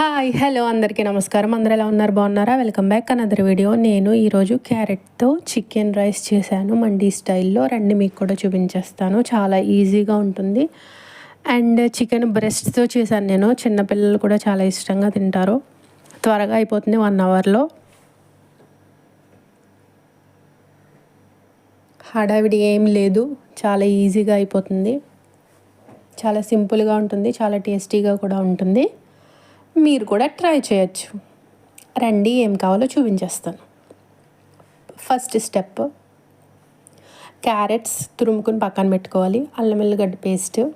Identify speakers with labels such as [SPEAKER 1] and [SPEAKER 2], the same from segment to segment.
[SPEAKER 1] Hi hello అందరికీ నమస్కారం. అందరు ఎలా ఉన్నారు? బాగున్నారా? వెల్కమ్ బ్యాక్ అనదర్ వీడియో నేను ఈరోజు క్యారెట్తో చికెన్ రైస్ చేశాను. మండీ స్టైల్లో రండి మీకు కూడా చూపించేస్తాను. చాలా ఈజీగా ఉంటుంది. అండ్ చికెన్ బ్రెస్ట్తో చేశాను నేను. చిన్నపిల్లలు కూడా చాలా ఇష్టంగా తింటారు. త్వరగా అయిపోతుంది వన్ అవర్లో హడావిడి ఏం లేదు. చాలా ఈజీగా అయిపోతుంది. చాలా సింపుల్గా ఉంటుంది. చాలా టేస్టీగా కూడా ఉంటుంది. మీరు కూడా ట్రై చేయొచ్చు. రండి ఏం కావాలో చూపించేస్తాను. First step. క్యారెట్స్ తురుముకుని పక్కన పెట్టుకోవాలి. అల్లం వెల్లిగడ్డ పేస్ట్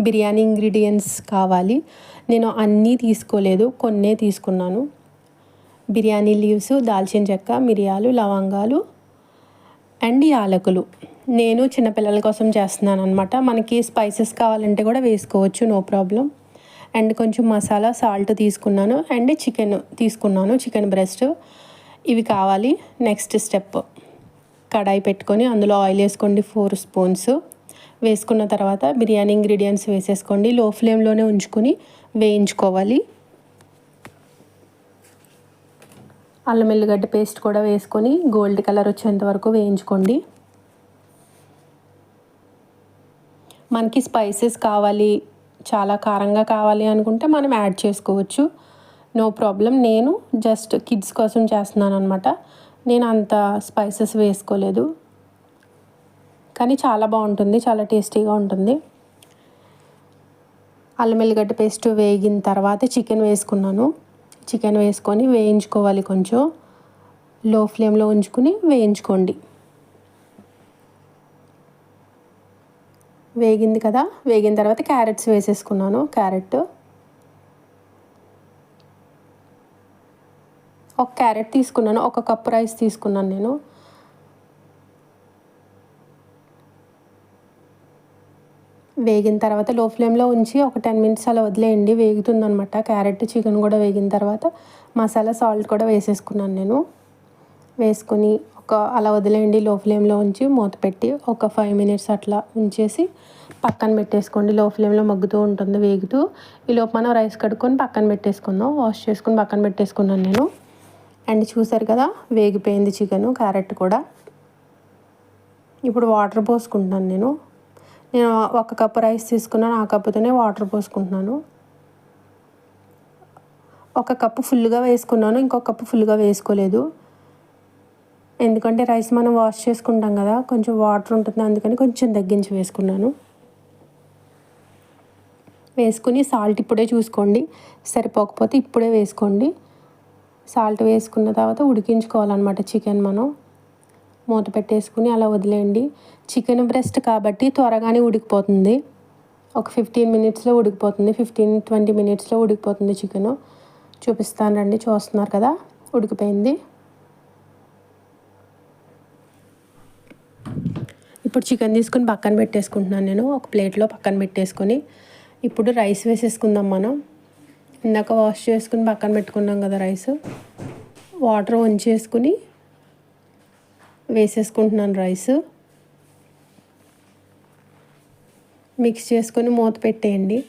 [SPEAKER 1] బిర్యానీ ఇంగ్రీడియంట్స్ కావాలి. నేను అన్నీ తీసుకోలేదు కొన్నే తీసుకున్నాను. బిర్యానీ లీవ్స్ దాల్చిన చెక్క మిరియాలు లవంగాలు అండ్ యాలకులు. నేను చిన్నపిల్లల కోసం చేస్తున్నాను అనమాట మనకి స్పైసెస్ కావాలంటే కూడా వేసుకోవచ్చు నో ప్రాబ్లం. అండ్ కొంచెం మసాలా సాల్ట్ తీసుకున్నాను అండ్ చికెన్ తీసుకున్నాను చికెన్ బ్రెస్ట్. ఇవి కావాలి. నెక్స్ట్ స్టెప్ కడాయి పెట్టుకొని అందులో ఆయిల్ వేసుకోండి ఫోర్ స్పూన్స్ వేసుకున్న తర్వాత బిర్యానీ ఇంగ్రీడియంట్స్ వేసేసుకోండి. లో ఫ్లేమ్లోనే ఉంచుకొని వేయించుకోవాలి. అల్లం వెల్లిగడ్డ పేస్ట్ కూడా వేసుకొని గోల్డ్ కలర్ వచ్చేంత వరకు వేయించుకోండి. మనకి స్పైసెస్ కావాలి. చాలా కారంగా కావాలి అనుకుంటే మనం యాడ్ చేసుకోవచ్చు. No problem. నేను జస్ట్ కిడ్స్ కోసం చేస్తున్నాను అనమాట నేను అంత స్పైసెస్ వేసుకోలేదు. కానీ చాలా బాగుంటుంది. చాలా టేస్టీగా ఉంటుంది. అల్లం వెల్లిగడ్డ పేస్ట్ వేగిన తర్వాత చికెన్ వేసుకున్నాను. చికెన్ వేసుకొని వేయించుకోవాలి కొంచెం. లో ఫ్లేమ్లో ఉంచుకొని వేయించుకోండి. వేగింది కదా? వేగిన తర్వాత క్యారెట్స్ వేసేసుకున్నాను. క్యారెట్. ఒక క్యారెట్ తీసుకున్నాను. ఒక కప్ రైస్ తీసుకున్నాను నేను. వేగిన తర్వాత లో ఫ్లేమ్లో ఉంచి ఒక టెన్ మినిట్స్ అలా వదిలేయండి. వేగుతుందనమాట క్యారెట్ చికెన్ కూడా వేగిన తర్వాత మసాలా సాల్ట్ కూడా వేసేసుకున్నాను నేను. వేసుకొని ఒక అలా వదిలేయండి లో ఫ్లేమ్లో ఉంచి మూత పెట్టి ఒక ఫైవ్ మినిట్స్ అట్లా ఉంచేసి పక్కన పెట్టేసుకోండి. లో ఫ్లేమ్లో మగ్గుతూ ఉంటుంది వేగుతూ. ఈలోపు మనం రైస్ కడుక్కొని పక్కన పెట్టేసుకుందాం. వాష్ చేసుకుని పక్కన పెట్టేసుకున్నాను నేను. అండ్ చూసారు కదా వేగిపోయింది చికెన్ క్యారెట్ కూడా. ఇప్పుడు వాటర్ పోసుకుంటున్నాను నేను. నేను ఒక కప్పు రైస్ తీసుకున్నాను ఆ కప్పుతోనే వాటర్ పోసుకుంటున్నాను. ఒక కప్పు ఫుల్గా వేసుకున్నాను ఇంకొక కప్పు ఫుల్గా వేసుకోలేదు. ఎందుకంటే రైస్ మనం వాష్ చేసుకుంటాం కదా కొంచెం వాటర్ ఉంటుంది అందుకని కొంచెం తగ్గించి వేసుకున్నాను. వేసుకుని సాల్ట్ ఇప్పుడే చూసుకోండి సరిపోకపోతే ఇప్పుడే వేసుకోండి. సాల్ట్ వేసుకున్న తర్వాత ఉడికించుకోవాలన్నమాట చికెన్ మనం. మూత పెట్టేసుకుని అలా వదిలేయండి. చికెన్ బ్రెస్ట్ కాబట్టి త్వరగానే ఉడికిపోతుంది. ఒక ఫిఫ్టీన్ మినిట్స్లో ఉడికిపోతుంది ఫిఫ్టీన్ ట్వంటీ మినిట్స్లో ఉడికిపోతుంది చికెన్. చూపిస్తాను రండి చూస్తున్నారు కదా ఉడికిపోయింది. ఇప్పుడు చికెన్ తీసుకొని పక్కన పెట్టేసుకుంటున్నాను నేను. ఒక ప్లేట్లో పక్కన పెట్టేసుకొని ఇప్పుడు రైస్ వేసేసుకుందాం మనం. ఇందాక వాష్ చేసుకుని పక్కన పెట్టుకున్నాం కదా రైస్. వాటర్ వంచేసుకుని వేసేసుకుంటున్నాను రైస్. మిక్స్ చేసుకొని మూత పెట్టేయండి.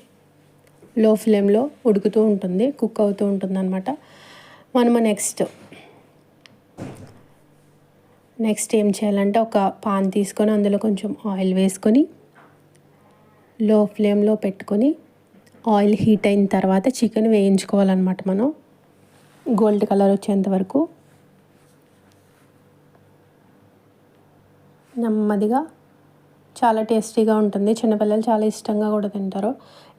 [SPEAKER 1] లో ఫ్లేమ్లో ఉడుకుతూ ఉంటుంది కుక్ అవుతూ ఉంటుంది అనమాట మనము నెక్స్ట్ నెక్స్ట్ ఏం చేయాలంటే ఒక పాన్ తీసుకొని అందులో కొంచెం ఆయిల్ వేసుకొని లో ఫ్లేమ్లో పెట్టుకొని ఆయిల్ హీట్ అయిన తర్వాత చికెన్ వేయించుకోవాలన్నమాట మనం. గోల్డ్ కలర్ వచ్చేంత వరకు. నెమ్మదిగా చాలా టేస్టీగా ఉంటుంది. చిన్నపిల్లలు చాలా ఇష్టంగా కూడా తింటారు.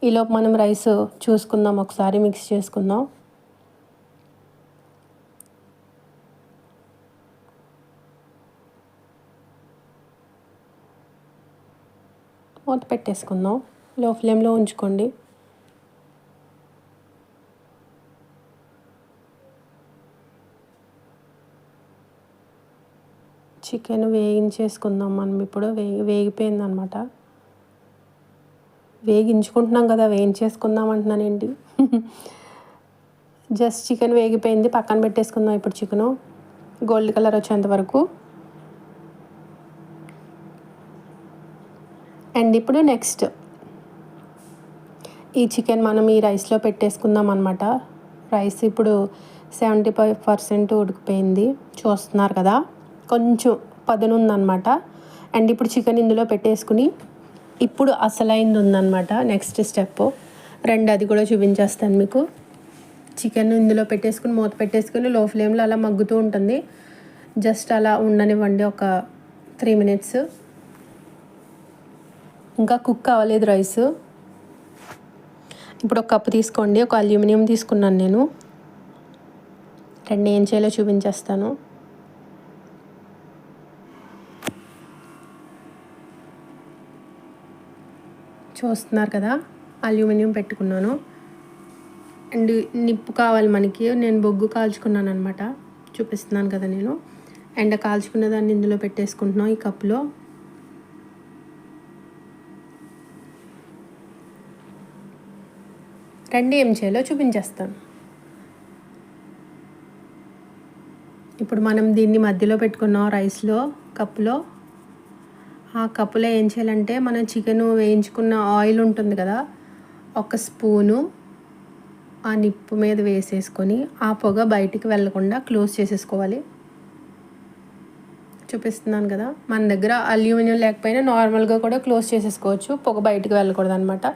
[SPEAKER 1] ఈలోపు మనం రైస్ చూసుకుందాం. ఒకసారి మిక్స్ చేసుకుందాం. మూత పెట్టేసుకుందాం. లో ఫ్లేమ్లో ఉంచుకోండి. చికెన్ వేయించేసుకుందాం మనం ఇప్పుడు. వేగి వేగిపోయింది అనమాట వేగించుకుంటున్నాం కదా వేయించేసుకుందాం అంటున్నానండి జస్ట్ చికెన్ వేగిపోయింది. పక్కన పెట్టేసుకుందాం ఇప్పుడు చికెను. గోల్డ్ కలర్ వచ్చేంత వరకు. అండ్ ఇప్పుడు నెక్స్ట్ ఈ చికెన్ మనం ఈ రైస్లో పెట్టేసుకుందాం అనమాట రైస్ ఇప్పుడు సెవెంటీ ఫైవ్ పర్సెంట్ ఉడికిపోయింది. చూస్తున్నారు కదా? కొంచెం పదునుందనమాట అండ్ ఇప్పుడు చికెన్ ఇందులో పెట్టేసుకుని ఇప్పుడు అసలైంది ఉందన్నమాట నెక్స్ట్ స్టెప్ రెండు అది కూడా చూపించేస్తాను మీకు. చికెన్ ఇందులో పెట్టేసుకుని మూత పెట్టేసుకుని లో ఫ్లేమ్లో అలా మగ్గుతూ ఉంటుంది. జస్ట్ అలా ఉండనివ్వండి ఒక త్రీ మినిట్స్ ఇంకా కుక్ అవ్వలేదు రైస్. ఇప్పుడు ఒక కప్పు తీసుకోండి. ఒక అల్యూమినియం తీసుకున్నాను నేను. రెండు ఏం చేయాలో చూపించేస్తాను. చూస్తున్నారు కదా? అల్యూమినియం పెట్టుకున్నాను. అండ్ నిప్పు కావాలి మనకి. నేను బొగ్గు కాల్చుకున్నాను అనమాట చూపిస్తున్నాను కదా నేను. అండ్ కాల్చుకున్న దాన్ని ఇందులో పెట్టేసుకుంటున్నాం ఈ కప్పులో. రండి ఏం చేయాలో చూపించేస్తాను ఇప్పుడు మనం దీన్ని మధ్యలో పెట్టుకున్నాం రైస్లో కప్పులో. ఆ కప్పులో ఏం చేయాలంటే మనం చికెన్ వేయించుకున్న ఆయిల్ ఉంటుంది కదా ఒక స్పూను ఆ నిప్పు మీద వేసేసుకొని ఆ పొగ బయటికి వెళ్ళకుండా క్లోజ్ చేసేసుకోవాలి. చూపిస్తున్నాను కదా. మన దగ్గర అల్యూమినియం లేకపోయినా నార్మల్గా కూడా క్లోజ్ చేసేసుకోవచ్చు. పొగ బయటకు వెళ్ళకూడదు అనమాట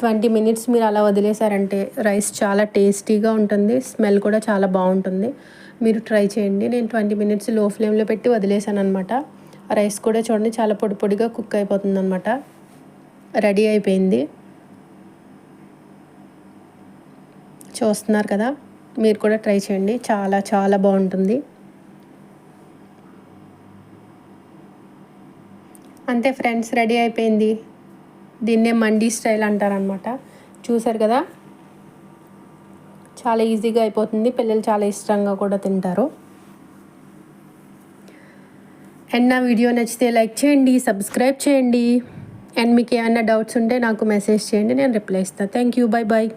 [SPEAKER 1] ట్వంటీ మినిట్స్ మీరు అలా వదిలేశారంటే రైస్ చాలా టేస్టీగా ఉంటుంది. స్మెల్ కూడా చాలా బాగుంటుంది. మీరు ట్రై చేయండి. నేను ట్వంటీ మినిట్స్లో ఫ్లేమ్లో పెట్టి వదిలేసాను అనమాట రైస్ కూడా చూడండి చాలా పొడి పొడిగా కుక్ అయిపోతుంది అనమాట రెడీ అయిపోయింది. చూస్తున్నారు కదా. మీరు కూడా ట్రై చేయండి. చాలా చాలా బాగుంటుంది. అంతే ఫ్రెండ్స్ రెడీ అయిపోయింది. దీన్నే మండీ స్టైల్ అంటారనమాట చూసారు కదా? చాలా ఈజీగా అయిపోతుంది. పిల్లలు చాలా ఇష్టంగా కూడా తింటారు. అండ్ నా వీడియో నచ్చితే లైక్ చేయండి సబ్స్క్రైబ్ చేయండి. అండ్ మీకు ఏమైనా డౌట్స్ ఉంటే నాకు మెసేజ్ చేయండి నేను రిప్లై ఇస్తాను థ్యాంక్ యూ. Bye bye